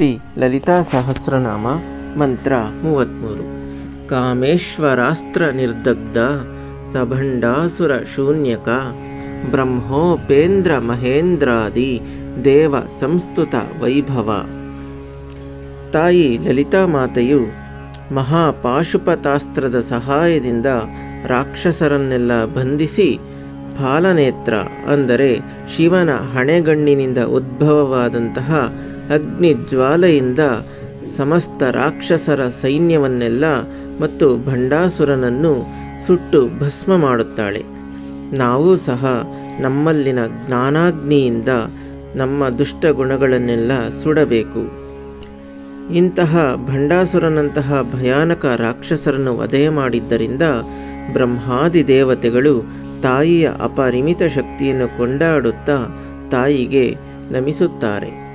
ಶ್ರೀ ಲಲಿತಾ ಸಹಸ್ರನಾಮ, ಮಂತ್ರ ಮೂವತ್ತ್ಮೂರು ಕಾಮೇಶ್ವರಾಸ್ತ್ರ ನಿರ್ದಗ್ಧ ಸಭಂಡಾಸುರ ಶೂನ್ಯಕ, ಬ್ರಹ್ಮೋಪೇಂದ್ರ ಮಹೇಂದ್ರಾದಿ ದೇವ ಸಂಸ್ತುತ ವೈಭವ. ತಾಯಿ ಲಲಿತಾ ಮಾತೆಯು ಮಹಾಪಾಶುಪತಾಸ್ತ್ರದ ಸಹಾಯದಿಂದ ರಾಕ್ಷಸರನ್ನೆಲ್ಲ ಬಂಧಿಸಿ ಫಾಲನೇತ್ರ ಅಂದರೆ ಶಿವನ ಹಣೆಗಣ್ಣಿನಿಂದ ಉದ್ಭವವಾದಂತಹ ಅಗ್ನಿಜ್ವಾಲೆಯಿಂದ ಸಮಸ್ತ ರಾಕ್ಷಸರ ಸೈನ್ಯವನ್ನೆಲ್ಲ ಮತ್ತು ಭಂಡಾಸುರನನ್ನು ಸುಟ್ಟು ಭಸ್ಮ ಮಾಡುತ್ತಾಳೆ. ನಾವು ಸಹ ನಮ್ಮಲ್ಲಿನ ಜ್ಞಾನಾಗ್ನಿಯಿಂದ ನಮ್ಮ ದುಷ್ಟ ಗುಣಗಳನ್ನೆಲ್ಲ ಸುಡಬೇಕು. ಇಂತಹ ಭಂಡಾಸುರನಂತಹ ಭಯಾನಕ ರಾಕ್ಷಸರನ್ನು ವಧೆ ಮಾಡಿದ್ದರಿಂದ ಬ್ರಹ್ಮಾದಿ ದೇವತೆಗಳು ತಾಯಿಯ ಅಪರಿಮಿತ ಶಕ್ತಿಯನ್ನು ಕೊಂಡಾಡುತ್ತಾ ತಾಯಿಗೆ ನಮಿಸುತ್ತಾರೆ.